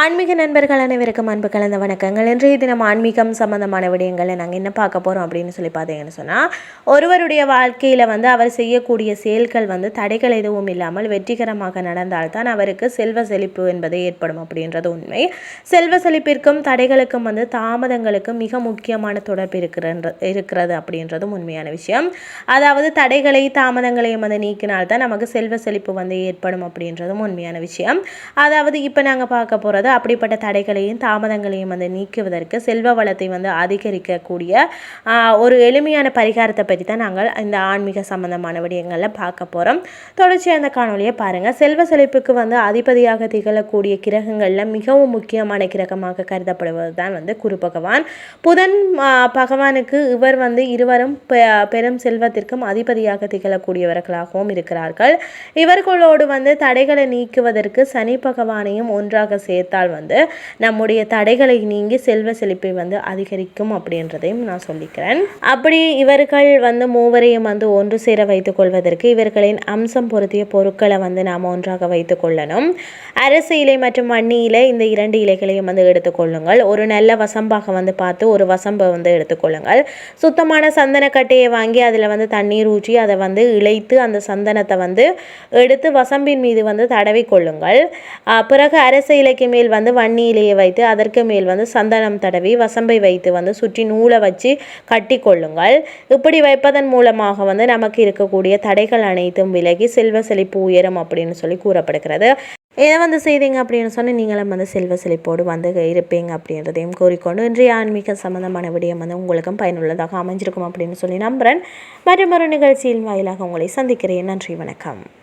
ஆன்மீக நண்பர்கள் அனைவருக்கும் அன்பு கலந்த வணக்கங்கள். இன்றைய தினம் ஆன்மீகம் சம்பந்தமான விடயங்களை நாங்கள் என்ன பார்க்க போகிறோம் அப்படின்னு சொல்லி பார்த்தீங்கன்னு சொன்னால் ஒருவருடைய வாழ்க்கையில் வந்து அவர் செய்யக்கூடிய செயல்கள் வந்து தடைகள் எதுவும் இல்லாமல் வெற்றிகரமாக நடந்தால்தான் அவருக்கு செல்வ செழிப்பு என்பது ஏற்படும் அப்படின்றது உண்மை. செல்வ செழிப்பிற்கும் தடைகளுக்கும் வந்து தாமதங்களுக்கும் மிக முக்கியமான தொடர்பு இருக்கிற இருக்கிறது அப்படின்றதும் உண்மையான விஷயம். அதாவது தடைகளை தாமதங்களையும் வந்து நீக்கினால்தான் நமக்கு செல்வ செழிப்பு வந்து ஏற்படும் அப்படின்றதும் உண்மையான விஷயம். அதாவது இப்போ நாங்கள் பார்க்க போகிறது அப்படிப்பட்ட தடைகளையும் தாமதங்களையும் வந்து நீக்குவதற்கு செல்வ வளத்தை வந்து அதிகரிக்கக்கூடிய ஒரு எளிமையான பரிகாரத்தை பற்றி தான் நாங்கள் இந்த ஆன்மீக சம்பந்தமான விடயங்களில் பார்க்க போகிறோம் தொடர்ச்சியாக அந்த காணொலியை பாருங்கள் செல்வ செழிப்புக்கு வந்து அதிபதியாக திகழக்கூடிய கிரகங்களில் மிகவும் முக்கியமான கிரகமாக கருதப்படுவது தான் வந்து குரு பகவான். புதன் பகவானுக்கு இவர் வந்து இருவரும் பெ- பெரும் செல்வத்திற்கும் அதிபதியாக திகழக்கூடியவர்களாகவும் இருக்கிறார்கள். இவர்களோடு வந்து தடைகளை நீக்குவதற்கு சனி பகவானையும் ஒன்றாக சேர்த்து சேர்த்தால் வந்து நம்முடைய தடைகளை நீங்கி செல்வ செழிப்பை வந்து அதிகரிக்கும் அப்படின்றதையும் நான் சொல்லிக்கிறேன். அப்படி இவர்கள் வந்து மூவரையும் வந்து ஒன்று சேர வைத்துக் கொள்வதற்கு இவர்களின் அம்சம் பொருத்திய பொருட்களை வந்து நாம் ஒன்றாக வைத்துக் கொள்ளணும். அரசு இலை மற்றும் வன்னி இலை இந்த இரண்டு இலைகளையும் வந்து எடுத்துக்கொள்ளுங்கள் ஒரு நல்ல வசம்பாக வந்து பார்த்து ஒரு வசம்பை வந்து எடுத்துக்கொள்ளுங்கள் சுத்தமான சந்தனக்கட்டையை வாங்கி அதில் வந்து தண்ணீர் ஊற்றி அதை வந்து இழைத்து அந்த சந்தனத்தை வந்து எடுத்து வசம்பின் மீது வந்து தடவி கொள்ளுங்கள். பிறகு அரச இலைக்கு மேல் வந்து வன்னியிலேயே வைத்து அதற்கு மேல் வந்து சந்தனம் தடவி வசம்பை வைத்து வந்து சுற்றி நூலை வச்சு கட்டி கொள்ளுங்கள் இப்படி வைப்பதன் மூலமாக வந்து நமக்கு இருக்கக்கூடிய தடைகள் அனைத்தும் விலகி செல்வ செழிப்பு உயரும் அப்படின்னு சொல்லி கூறப்படுகிறது. இதை வந்து செய்தீங்க அப்படின்னு சொன்னால் நீங்களும் வந்து செல்வ செழிப்போடு வந்து இருப்பீங்க அப்படின்றதையும் கூறிக்கொண்டு இன்றைய ஆன்மீக சம்பந்தமான விடயம் வந்து உங்களுக்கும் பயனுள்ளதாக அமைஞ்சிருக்கும் அப்படின்னு சொல்லி நம்புகிறேன். மற்றும் ஒரு நிகழ்ச்சியின் வாயிலாக உங்களை சந்திக்கிறேன். நன்றி வணக்கம்.